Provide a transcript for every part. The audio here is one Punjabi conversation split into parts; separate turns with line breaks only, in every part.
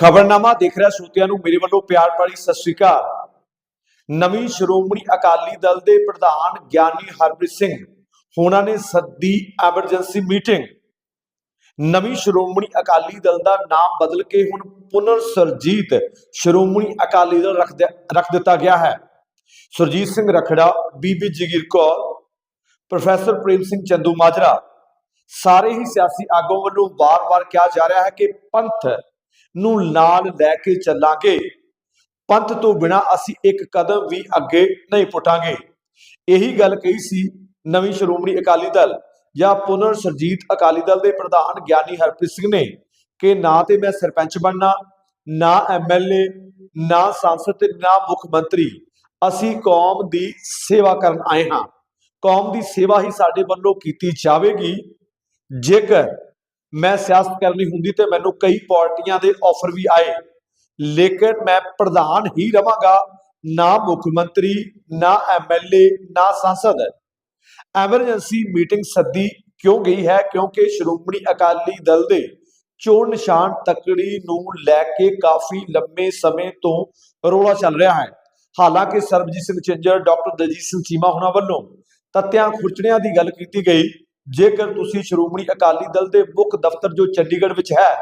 ਖਬਰਨਾਮਾ ਦੇਖ ਰਿਹਾ ਸਰੋਤਿਆਂ ਨੂੰ, ਮੇਰੇ ਵੱਲੋਂ ਪਿਆਰ ਭਰੀ ਸਤਿ ਸ੍ਰੀ ਅਕਾਲ। ਨਵੀਂ ਸ਼੍ਰੋਮਣੀ ਅਕਾਲੀ ਦਲ ਦੇ ਪ੍ਰਧਾਨ ਗਿਆਨੀ ਹਰਪ੍ਰੀਤ ਸਿੰਘ ਹੋਣਾ ਨੇ ਸੱਦੀ ਐਮਰਜੈਂਸੀ ਮੀਟਿੰਗ। ਨਵੀਂ ਸ਼੍ਰੋਮਣੀ ਅਕਾਲੀ ਦਲ ਦਾ ਨਾਮ ਬਦਲ ਕੇ ਹੁਣ ਪੁਨਰ ਸਰਜੀਤ ਸ਼੍ਰੋਮਣੀ ਅਕਾਲੀ ਦਲ ਰੱਖ ਰੱਖ ਦਿੱਤਾ ਗਿਆ ਹੈ। ਸੁਰਜੀਤ ਸਿੰਘ ਰਖੜਾ, ਬੀਬੀ ਜਗੀਰ ਕੌਰ, ਪ੍ਰੋਫੈਸਰ ਪ੍ਰੇਮ ਸਿੰਘ ਚੰਦੂ ਮਾਜਰਾ, ਸਾਰੇ ਹੀ ਸਿਆਸੀ ਆਗੂਆਂ ਵੱਲੋਂ ਵਾਰ-ਵਾਰ ਕਿਹਾ ਜਾ ਰਿਹਾ ਹੈ ਕਿ ਪੰਥ ਨੂੰ ਨਾਲ ਲੈ ਕੇ ਚੱਲਾਂਗੇ। ਪੰਥ ਤੋਂ ਬਿਨਾ ਅਸੀਂ ਇੱਕ ਕਦਮ ਵੀ ਅੱਗੇ ਨਹੀਂ ਪੁੱਟਾਂਗੇ। ਇਹੀ ਗੱਲ ਕਹੀ ਸੀ ਨਵੀਂ ਸ਼੍ਰੋਮਣੀ ਅਕਾਲੀ ਦਲ ਜਾਂ ਪੁਨਰ ਸਰਜੀਤ ਅਕਾਲੀ ਦਲ ਦੇ ਪ੍ਰਧਾਨ ਗਿਆਨੀ ਹਰਪ੍ਰੀਤ ਸਿੰਘ ਨੇ ਕਿ ਨਾ ਤੇ ਮੈਂ ਸਰਪੰਚ ਬਣਨਾ, ਨਾ ਐਮਐਲਏ ਨਾ ਸੰਸਦ ਤੇ ਨਾ ਮੁੱਖ ਮੰਤਰੀ। ਅਸੀਂ ਕੌਮ ਦੀ ਸੇਵਾ ਕਰਨ ਆਏ ਹਾਂ। ਕੌਮ ਦੀ ਸੇਵਾ ਹੀ ਸਾਡੇ ਵੱਲੋਂ ਕੀਤੀ ਜਾਵੇਗੀ। ਜੇਕਰ ਮੈਂ ਸਿਆਸਤ ਕਰਨੀ ਹੁੰਦੀ ਤੇ ਮੈਨੂੰ ਕਈ ਪਾਰਟੀਆਂ ਦੇ ਆਫਰ ਵੀ ਆਏ। ਲੇਕਿਨ ਮੈਂ ਪ੍ਰਧਾਨ ਹੀ ਰਵਾਂਗਾ, ਨਾ ਮੁੱਖ ਮੰਤਰੀ, ਨਾ ਐਮਐਲਏ ਨਾ ਸੰਸਦ। ਐਮਰਜੈਂਸੀ ਮੀਟਿੰਗ ਸੱਦੀ ਕਿਉਂ ਗਈ ਹੈ? ਕਿਉਂਕਿ ਸ਼੍ਰੋਮਣੀ ਅਕਾਲੀ ਦਲ ਦੇ ਚੋਣ ਨਿਸ਼ਾਨ ਤਕੜੀ ਨੂੰ ਲੈ ਕੇ ਕਾਫੀ ਲੰਮੇ ਸਮੇਂ ਤੋਂ ਰੋਲਾ ਚੱਲ ਰਿਹਾ ਹੈ। ਹਾਲਾਂਕਿ ਸਰਬਜੀਤ ਸਿੰਘ ਚੰਜਰ ਡਾਕਟਰ ਦਲਜੀਤ ਸਿੰਘ ਚੀਮਾ ਹੁਣਾਂ ਵੱਲੋਂ ਤੱਤਿਆਂ ਖੁਰਚਣਿਆਂ ਦੀ ਗੱਲ ਕੀਤੀ ਗਈ। ਜੇਕਰ ਤੁਸੀਂ ਸ਼੍ਰੋਮਣੀ ਅਕਾਲੀ ਦਲ ਦੇ ਮੁੱਖ ਦਫ਼ਤਰ ਜੋ ਚੰਡੀਗੜ੍ਹ ਵਿੱਚ ਹੈ,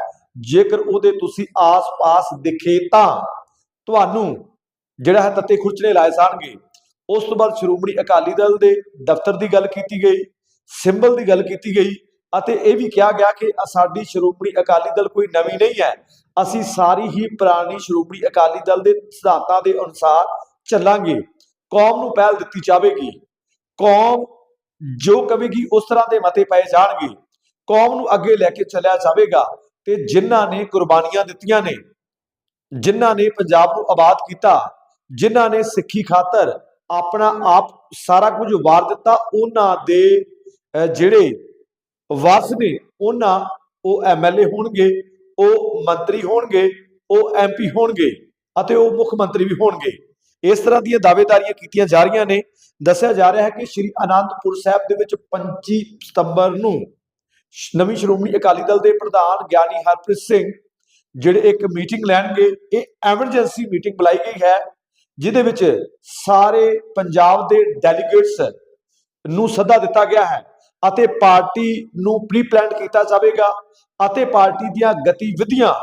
ਜੇਕਰ ਉਹਦੇ ਤੁਸੀਂ ਆਸ-ਪਾਸ ਦਿਖੇ ਤਾਂ ਤੁਹਾਨੂੰ ਜਿਹੜਾ ਹੈ ਤੱਤੇ ਖੁਰਚਣੇ ਲਾਏ ਜਾਣਗੇ। ਉਸ ਤੋਂ ਬਾਅਦ ਸ਼੍ਰੋਮਣੀ ਅਕਾਲੀ ਦਲ ਦੇ ਦਫ਼ਤਰ ਦੀ ਗੱਲ ਕੀਤੀ ਗਈ, ਸਿੰਬਲ ਦੀ ਗੱਲ ਕੀਤੀ ਗਈ ਅਤੇ ਇਹ ਵੀ ਕਿਹਾ ਗਿਆ ਕਿ ਸਾਡੀ ਸ਼੍ਰੋਮਣੀ ਅਕਾਲੀ ਦਲ ਕੋਈ ਨਵੀਂ ਨਹੀਂ ਹੈ। ਅਸੀਂ ਸਾਰੀ ਹੀ ਪੁਰਾਣੀ ਸ਼੍ਰੋਮਣੀ ਅਕਾਲੀ ਦਲ ਦੇ ਸਿਧਾਂਤਾਂ ਦੇ ਅਨੁਸਾਰ ਚੱਲਾਂਗੇ। ਕੌਮ ਨੂੰ ਪਹਿਲ ਦਿੱਤੀ ਜਾਵੇਗੀ। ਕੌਮ ਜੋ ਕਵੇਗੀ ਉਸ ਤਰ੍ਹਾਂ ਦੇ ਮਤੇ ਪਏ ਜਾਣਗੇ। ਕੌਮ ਨੂੰ ਅੱਗੇ ਲੈ ਕੇ ਚੱਲਿਆ ਜਾਵੇਗਾ ਤੇ ਜਿਨ੍ਹਾਂ ਨੇ ਕੁਰਬਾਨੀਆਂ ਦਿੱਤੀਆਂ ਨੇ, ਜਿਨ੍ਹਾਂ ਨੇ ਪੰਜਾਬ ਨੂੰ ਆਬਾਦ ਕੀਤਾ, ਜਿਨ੍ਹਾਂ ਨੇ ਸਿੱਖੀ ਖਾਤਰ ਆਪਣਾ ਆਪ ਸਾਰਾ ਕੁਝ ਵਾਰ ਦਿੱਤਾ, ਉਹਨਾਂ ਦੇ ਜਿਹੜੇ ਵਾਰਸ ਨੇ, ਉਹਨਾਂ ਉਹ ਐਮਐਲਏ ਹੋਣਗੇ, ਉਹ ਮੰਤਰੀ ਹੋਣਗੇ, ਉਹ ਐਮਪੀ ਹੋਣਗੇ ਅਤੇ ਉਹ ਮੁੱਖ ਮੰਤਰੀ ਵੀ ਹੋਣਗੇ। ਇਸ ਤਰ੍ਹਾਂ ਦੀਆਂ ਦਾਅਵੇਦਾਰੀਆਂ ਕੀਤੀਆਂ ਜਾ ਰਹੀਆਂ ਨੇ। ਦੱਸਿਆ ਜਾ ਰਿਹਾ ਹੈ ਕਿ ਸ਼੍ਰੀ ਅਨੰਦਪੁਰ ਸਾਹਿਬ ਦੇ ਵਿੱਚ 25 ਸਤੰਬਰ ਨੂੰ ਨਵੀਂ ਸ਼੍ਰੋਮਣੀ ਅਕਾਲੀ ਦਲ ਦੇ ਪ੍ਰਧਾਨ ਗਿਆਨੀ ਹਰਪ੍ਰੀਤ ਸਿੰਘ, ਜਿਹੜੇ ਇੱਕ ਮੀਟਿੰਗ ਲੈਣਗੇ, ਇਹ ਐਮਰਜੈਂਸੀ ਮੀਟਿੰਗ ਬੁਲਾਈ ਗਈ ਹੈ, ਜਿਹਦੇ ਵਿੱਚ ਸਾਰੇ ਪੰਜਾਬ ਦੇ ਡੈਲੀਗੇਟਸ ਨੂੰ ਸੱਦਾ ਦਿੱਤਾ ਗਿਆ ਹੈ ਅਤੇ ਪਾਰਟੀ ਨੂੰ ਪ੍ਰੀ ਪਲਾਨ ਕੀਤਾ ਜਾਵੇਗਾ ਅਤੇ ਪਾਰਟੀ ਦੀਆਂ ਗਤੀਵਿਧੀਆਂ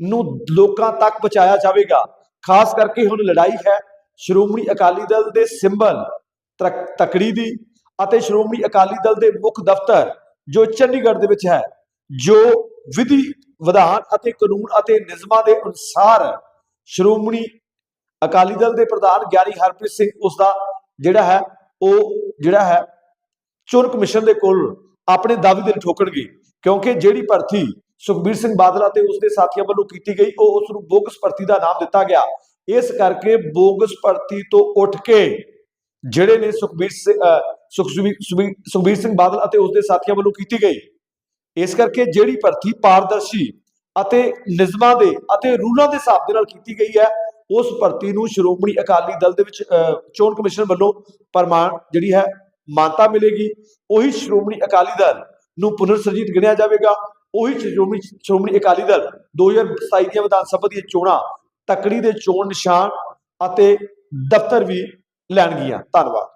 ਨੂੰ ਲੋਕਾਂ ਤੱਕ ਪਹੁੰਚਾਇਆ ਜਾਵੇਗਾ। ਖਾਸ ਕਰਕੇ ਹੁਣ ਲੜਾਈ ਹੈ ਸ਼੍ਰੋਮਣੀ ਅਕਾਲੀ ਦਲ ਦੇ ਸਿੰਬਲ ਤਕੜੀ ਦੀ ਅਤੇ ਸ਼੍ਰੋਮਣੀ ਅਕਾਲੀ ਦਲ ਦੇ ਮੁੱਖ ਦਫ਼ਤਰ ਜੋ ਚੰਡੀਗੜ੍ਹ ਦੇ ਵਿੱਚ ਹੈ, ਜੋ ਵਿਧੀ ਵਿਧਾਨ ਅਤੇ ਕਾਨੂੰਨ ਅਤੇ ਨਿਯਮਾਂ ਦੇ ਅਨੁਸਾਰ ਸ਼੍ਰੋਮਣੀ ਅਕਾਲੀ ਦਲ ਦੇ ਪ੍ਰਧਾਨ ਗਿਆਨੀ ਹਰਪ੍ਰੀਤ ਸਿੰਘ ਉਸ ਦਾ ਜਿਹੜਾ ਹੈ, ਉਹ ਜਿਹੜਾ ਹੈ, ਚੋਣ ਕਮਿਸ਼ਨ ਦੇ ਕੋਲ ਆਪਣੇ ਦਾਅਵੇ ਦੇ ਠੋਕਣਗੇ, ਕਿਉਂਕਿ ਜਿਹੜੀ ਭਰਤੀ ਸੁਖਬੀਰ ਸਿੰਘ ਬਾਦਲ ਅਤੇ ਉਸ ਦੇ ਸਾਥੀਆਂ ਵੱਲੋਂ ਕੀਤੀ ਗਈ, ਉਹ ਉਸ ਨੂੰ ਬੋਗਸ ਭਰਤੀ ਦਾ ਨਾਮ ਦਿੱਤਾ ਗਿਆ। ਇਸ ਕਰਕੇ ਬੋਗਸ ਭਰਤੀ ਤੋਂ ਉੱਠ ਕੇ ਜਿਹੜੇ ਨੇ ਸੁਖਬੀਰ ਸੁਖਬੀਰ ਸਿੰਘ ਬਾਦਲ ਅਤੇ ਉਸ ਦੇ ਸਾਥੀਆਂ ਵੱਲੋਂ ਕੀਤੀ ਗਈ। ਇਸ ਕਰਕੇ ਜਿਹੜੀ ਭਰਤੀ ਪਾਰਦਰਸ਼ੀ ਅਤੇ ਨਿਯਮਾਂ ਦੇ ਅਤੇ ਰੂਲਾਂ ਦੇ ਹਿਸਾਬ ਦੇ ਨਾਲ ਕੀਤੀ ਗਈ ਹੈ ਉਸ ਭਰਤੀ ਨੂੰ ਸ਼੍ਰੋਮਣੀ ਅਕਾਲੀ ਦਲ ਦੇ ਵਿੱਚ ਅਹ, ਚੋਣ ਕਮਿਸ਼ਨ ਵੱਲੋਂ ਪ੍ਰਮਾਣ ਜਿਹੜੀ ਹੈ ਮਾਨਤਾ ਮਿਲੇਗੀ। ਉਹੀ ਸ਼੍ਰੋਮਣੀ ਅਕਾਲੀ ਦਲ ਨੂੰ ਪੁਨਰ ਸਰਜੀਤ ਗਿਣਿਆ ਜਾਵੇਗਾ। ਉਹੀ ਸ਼੍ਰੋਮਣੀ ਸ਼੍ਰੋਮਣੀ ਅਕਾਲੀ ਦਲ 2027 ਦੀਆਂ ਵਿਧਾਨ ਸਭਾ ਦੀਆਂ ਚੋਣਾਂ ਤਕੜੀ ਦੇ ਚੋਣ ਨਿਸ਼ਾਨ ਅਤੇ ਦਫ਼ਤਰ ਵੀ ਲੈਣਗੀਆਂ। ਧੰਨਵਾਦ।